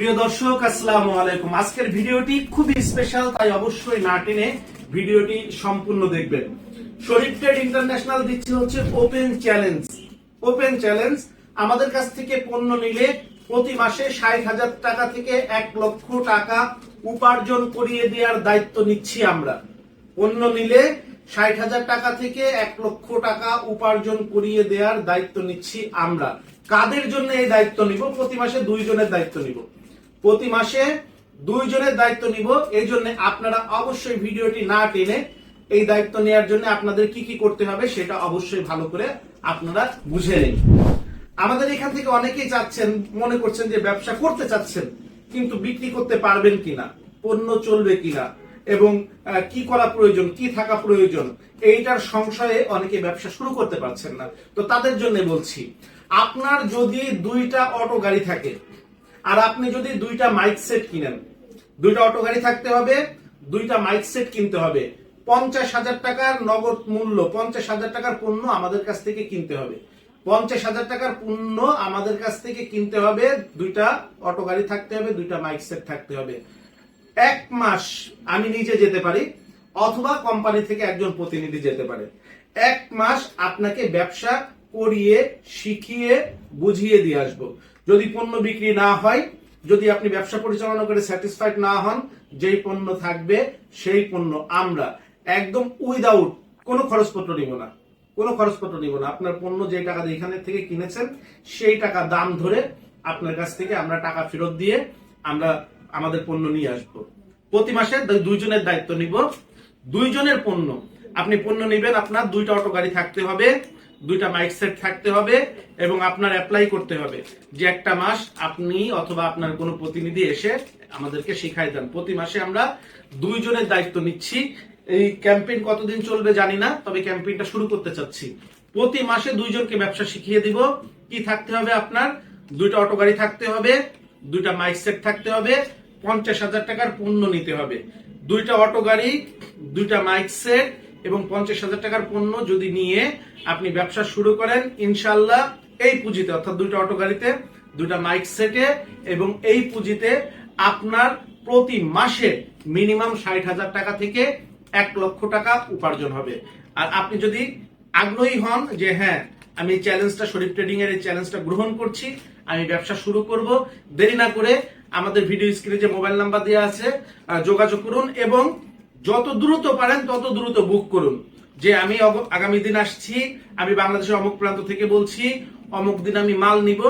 প্রিয় দর্শক, আসসালামু আলাইকুম। আজকের ভিডিওটি খুবই স্পেশাল তাই অবশ্যই না টেনে ভিডিওটি সম্পূর্ণ দেখবেন। শরীফ ট্রেড ইন্টারন্যাশনাল দিচ্ছে হচ্ছে ওপেন চ্যালেঞ্জ ওপেন চ্যালেঞ্জ আমাদের কাছ থেকে পণ্য নিলে প্রতি মাসে ষাট হাজার টাকা থেকে এক লক্ষ টাকা উপার্জন করিয়ে দেওয়ার দায়িত্ব নিচ্ছি আমরা। পণ্য নিলে ষাট হাজার টাকা থেকে এক লক্ষ টাকা উপার্জন করিয়ে দেওয়ার দায়িত্ব নিচ্ছি আমরা। কাদের জন্য এই দায়িত্ব নিব? প্রতি মাসে দুইজনের দায়িত্ব নিব। প্রতি মাসে দুইজনের দায়িত্ব নিব। এই জন্য আপনারা অবশ্যই ভিডিওটি না টেনে এই দায়িত্ব নেওয়ার জন্য আপনাদের কি কি করতে হবে সেটা অবশ্যই ভালো করে আপনারা বুঝে নিন। আমাদের এখান থেকে অনেকেই চাচ্ছেন, মনে করছেন যে ব্যবসা করতে চাচ্ছেন, কিন্তু বিক্রি করতে পারবেন কিনা, পণ্য চলবে কিনা, এবং কি করা প্রয়োজন, কি থাকা প্রয়োজন, এইটার সংশয়ে অনেকে ব্যবসা শুরু করতে পারছেন না। তো তাদের জন্য বলছি, আপনার যদি দুইটা অটো গাড়ি থাকে আর আপনি যদি দুইটা মাইক সেট কিনেন, দুইটা অটো গাড়ি থাকতে হবে, দুইটা মাইক সেট কিনতে হবে। পঞ্চাশ হাজার টাকার নগদ মূল্য, পঞ্চাশ হাজার টাকার পণ্য আমাদের কাছ থেকে কিনতে হবে। পঞ্চাশ হাজার টাকার পণ্য আমাদের কাছ থেকে কিনতে হবে, দুইটা অটো গাড়ি থাকতে হবে, দুইটা মাইক সেট থাকতে হবে। এক মাস আমি নিজে যেতে পারি, অথবা কোম্পানি থেকে একজন প্রতিনিধি যেতে পারে। এক মাস আপনাকে ব্যবসা করিয়ে, শিখিয়ে, বুঝিয়ে দিয়ে আসব। যদি পণ্য বিক্রি না হয়, যদি আপনি ব্যবসা পরিচালনা করে স্যাটিসফাইড না হন, যেই পণ্য থাকবে, সেই পণ্য আমরা একদম উইদাউট কোনো খরচপত্র নিব না। কোনো খরচপত্র নিব না। আপনার পণ্য যে টাকা দিয়ে এখানে থেকে কিনেছেন, সেই টাকা দাম ধরে আপনার কাছ থেকে আমরা টাকা ফেরত দিয়ে আমরা আমাদের পণ্য নিয়ে আসব। প্রতি মাসে দুইজনের দায়িত্ব নিব। দুইজনের পণ্য, আপনি পণ্য নেবেন, আপনার দুইটা অটো গাড়ি থাকতে হবে। দুইটা মাইক সেট থাকতে হবে এবং আপনার অ্যাপ্লাই করতে হবে। যে একটা মাস আপনি অথবা আপনার কোনো প্রতিনিধি এসে আমাদেরকে শিখাই দেন। প্রতি মাসে আমরা দুইজনের দায়িত্ব নিচ্ছি। এই ক্যাম্পেইন কতদিন চলবে জানি না, তবে ক্যাম্পেইনটা শুরু করতে চাচ্ছি। প্রতি মাসে দুইজনকে ব্যবসা শিখিয়ে দিব। কি থাকতে হবে আপনার? দুইটা অটো গাড়ি থাকতে হবে, দুইটা মাইক সেট থাকতে হবে, পঞ্চাশ হাজার টাকার পণ্য নিতে হবে। দুইটা অটো গাড়ি, দুইটা মাইক সেট এবং পঞ্চাশ হাজার টাকার পণ্য যদি নিয়ে আপনি ব্যবসা শুরু করেন ইনশাল্লাহ এই পুঁজিতে, অর্থাৎ দুইটা অটো গাড়িতে, দুইটা মাইক সেটে, এবং এই পুঁজিতে আপনার প্রতি মাসে মিনিমাম ষাট হাজার টাকা থেকে এক লক্ষ টাকা উপার্জন হবে। আর আপনি যদি আগ্রহী হন যে হ্যাঁ আমি এই চ্যালেঞ্জটা, শরীফ ট্রেডিং এর এই চ্যালেঞ্জটা গ্রহণ করছি, আমি ব্যবসা শুরু করব, দেরি না করে আমাদের ভিডিও স্ক্রিনে যে মোবাইল নাম্বার দেওয়া আছে যোগাযোগ করুন এবং যত দ্রুত পারেন, তত দ্রুত বুক করুন। যে আমি আগামী দিন আসছি, আমি বাংলাদেশের অমুক প্রান্ত থেকে বলছি, অমুক দিন আমি মাল নিব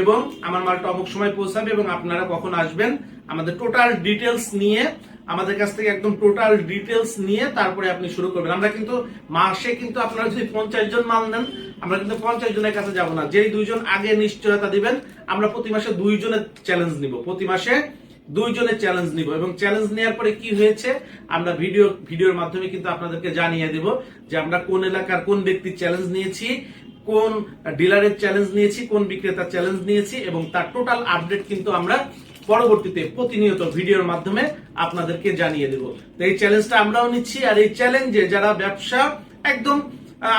এবং আমার মালটা অমুক সময় পৌঁছাবে এবং আপনারা কখন আসবেন, আমাদের টোটাল ডিটেলস নিয়ে, আমাদের কাছ থেকে একদম টোটাল ডিটেলস নিয়ে তারপরে আপনি শুরু করবেন। আমরা কিন্তু মাসে কিন্তু আপনারা যদি পঞ্চাশ জন মাল নেন, আমরা কিন্তু পঞ্চাশ জনের কাছে যাব না। যেই দুইজন আগে নিশ্চয়তা দিবেন, আমরা প্রতি মাসে দুইজনের চ্যালেঞ্জ নিব। প্রতি মাসে দুইজনের চ্যালেঞ্জ নিব এবং চ্যালেঞ্জ নেওয়ার পরে কি হয়েছে, আমরা ভিডিও ভিডিওর মাধ্যমে কিন্তু আপনাদেরকে জানিয়ে দেব যে আমরা কোন এলাকার কোন ব্যক্তির চ্যালেঞ্জ নিয়েছি, কোন ডিলারের চ্যালেঞ্জ নিয়েছি, কোন বিক্রেতার চ্যালেঞ্জ নিয়েছি এবং তার টোটাল আপডেট কিন্তু আমরা পরবর্তীতে প্রতিনিয়ত ভিডিওর মাধ্যমে আপনাদেরকে জানিয়ে দেব। তো এই চ্যালেঞ্জটা আমরাও নিচ্ছি আর এই চ্যালেঞ্জে যারা ব্যবসা, একদম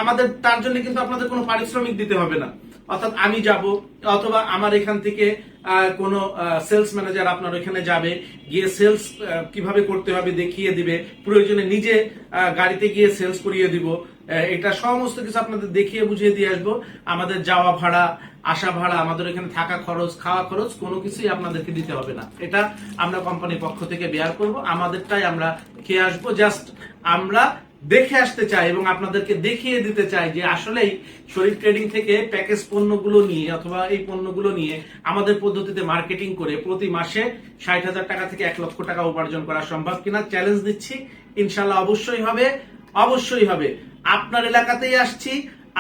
আমাদের, তার জন্য কিন্তু আপনাদের কোনো পারিশ্রমিক দিতে হবে না। অর্থাৎ আমি যাব, অথবা আমার এখান থেকে কোনো সেলস ম্যানেজার আপনার ওইখানে যাবে, গিয়ে সেলস কীভাবে করতে হবে দেখিয়ে দিবে, প্রয়োজনে নিজে গাড়িতে গিয়ে সেলস করিয়ে দিব এটা সমস্ত কিছু আপনাদের দেখিয়ে বুঝিয়ে দিয়ে আসব। আমাদের যাওয়া ভাড়া, আসা ভাড়া, আমাদের এখানে থাকা খরচ, খাওয়া খরচ, কোনো কিছুই আপনাদেরকে দিতে হবে না। এটা আমরা কোম্পানির পক্ষ থেকে বেয়ার করব, আমাদেরটাই আমরা খেয়ে আসব। জাস্ট আমরা দেখে আসতে চাই এবং আপনাদেরকে দেখিয়ে দিতে চাই যে আসলেই শরীফ ট্রেডিং থেকে প্যাকেজ পণ্যগুলো নিয়ে অথবা এই পণ্যগুলো নিয়ে আমাদের পদ্ধতিতে মার্কেটিং করে প্রতি মাসে ষাট হাজার টাকা থেকে এক লক্ষ টাকা উপার্জন করা সম্ভব কিনা চ্যালেঞ্জ দিচ্ছি। ইনশাল্লাহ অবশ্যই হবে অবশ্যই হবে। আপনার এলাকাতেই আসছি,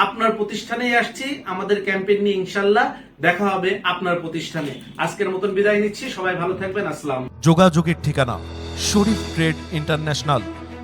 আপনার প্রতিষ্ঠানেই আসছি, আমাদের ক্যাম্পেইন নিয়ে ইনশাল্লাহ দেখা হবে আপনার প্রতিষ্ঠানে। আজকের মতন বিদায় নিচ্ছি, সবাই ভালো থাকবেন, আসসালাম যোগাযোগের ঠিকানা শরীফ ট্রেড ইন্টারন্যাশনাল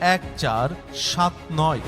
এক চার সাত নয়।